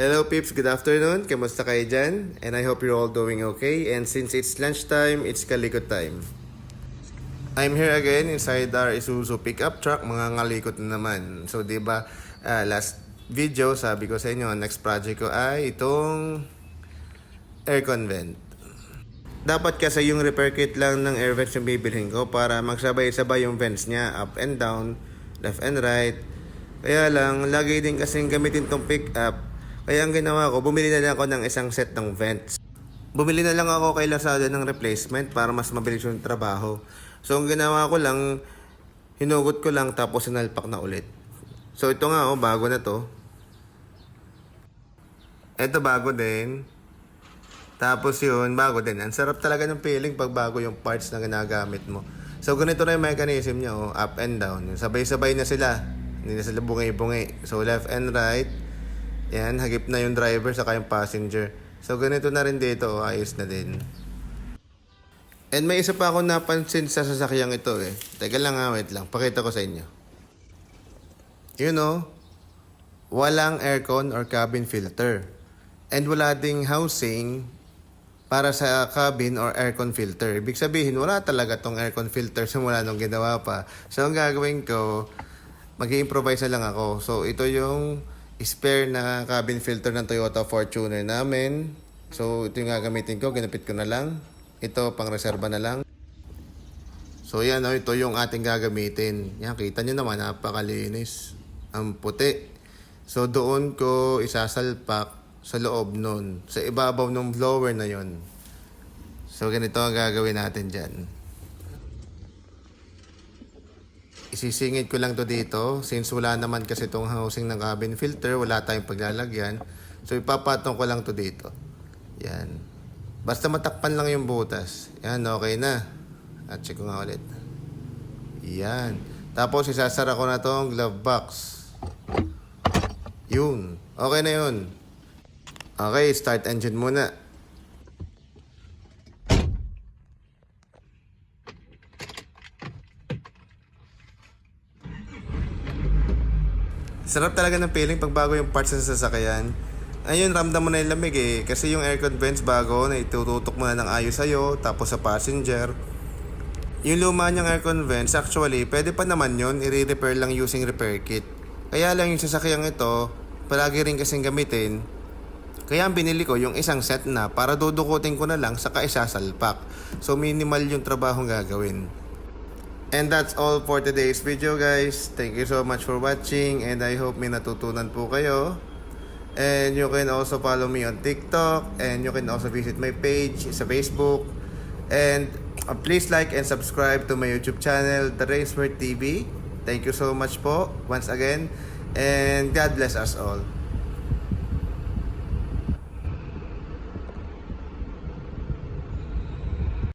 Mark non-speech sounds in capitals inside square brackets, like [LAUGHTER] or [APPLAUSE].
Hello peeps, good afternoon. Kamusta kayo dyan? And I hope you're all doing okay. And since it's lunchtime, it's kalikot time. I'm here again inside our Isuzu pickup truck. Mga ngalikot na naman. So, di ba, ah, last video, sabi ko sa inyo, next project ko ay itong aircon vent. Dapat kasi yung repair kit lang ng air vents yung bibilhin ko para magsabay-sabay yung vents niya, up and down, left and right. Kaya lang, lagi din kasing gamitin tong pickup. Kaya ang ginawa ko, bumili na lang ako ng isang set ng vents. Bumili na lang ako kay Lazada ng replacement para mas mabilis yung trabaho. So ang ginawa ko lang, hinugot ko lang tapos sinalpak na ulit. So ito nga oh, bago na to. Ito bago din. Tapos yun, bago din. Ang sarap talaga ng feeling pag bago yung parts na ginagamit mo. So ganito na yung mechanism niya, oh, up and down. Sabay-sabay na sila. Hindi na sila bungi-bungi. So left and right. Yan, hagip na yung driver saka yung passenger. So ganito na rin dito, oh, ayos na din. And may isa pa ako napansin sa sasakyang ito eh. Teka lang nga, wait lang. Pakita ko sa inyo. You know, walang aircon or cabin filter. And wala ding housing para sa cabin or aircon filter. Ibig sabihin, wala talaga tong aircon filter [LAUGHS] simula nung ginawa pa. So, ang gagawin ko, mag improvise na lang ako. So, ito yung spare na cabin filter ng Toyota Fortuner namin. So, ito yung gagamitin ko. Ginapit ko na lang. Ito, pang reserva na lang. So, yan, oh, ito yung ating gagamitin. Yan, kita nyo naman, napakalinis. Ang puti. So, doon ko isasalpak sa loob nun. Sa ibabaw ng blower na yon. So, ganito ang gagawin natin dyan. Isisingit ko lang to dito. Since wala naman kasi itong housing ng cabin filter, wala tayong paglalagyan. So, ipapatong ko lang to dito. Yan. Basta matakpan lang yung butas. Yan, okay na. At check ko nga ulit. Yan. Tapos, isasara ko na tong glove box. Yun. Okay na yun. Okay, start engine muna. Sarap talaga ng feeling pag bago yung parts sa sasakyan. Ayun, ramdam mo na yung lamig eh. Kasi yung aircon vents bago, na itututok mo na ng ayos sa'yo, tapos sa passenger. Yung luma niyang aircon vents, actually, pwede pa naman yun, i-repair lang using repair kit. Kaya lang yung sasakyang ito, palagi rin kasing gamitin. Kaya ang binili ko yung isang set na para dudukutin ko na lang saka isasalpak. So minimal yung trabahong gagawin. And that's all for today's video guys. Thank you so much for watching and I hope may natutunan po kayo. And you can also follow me on TikTok and you can also visit my page sa Facebook. And uh, please like and subscribe to my YouTube channel, The Raceword TV. Thank you so much po once again and God bless us all.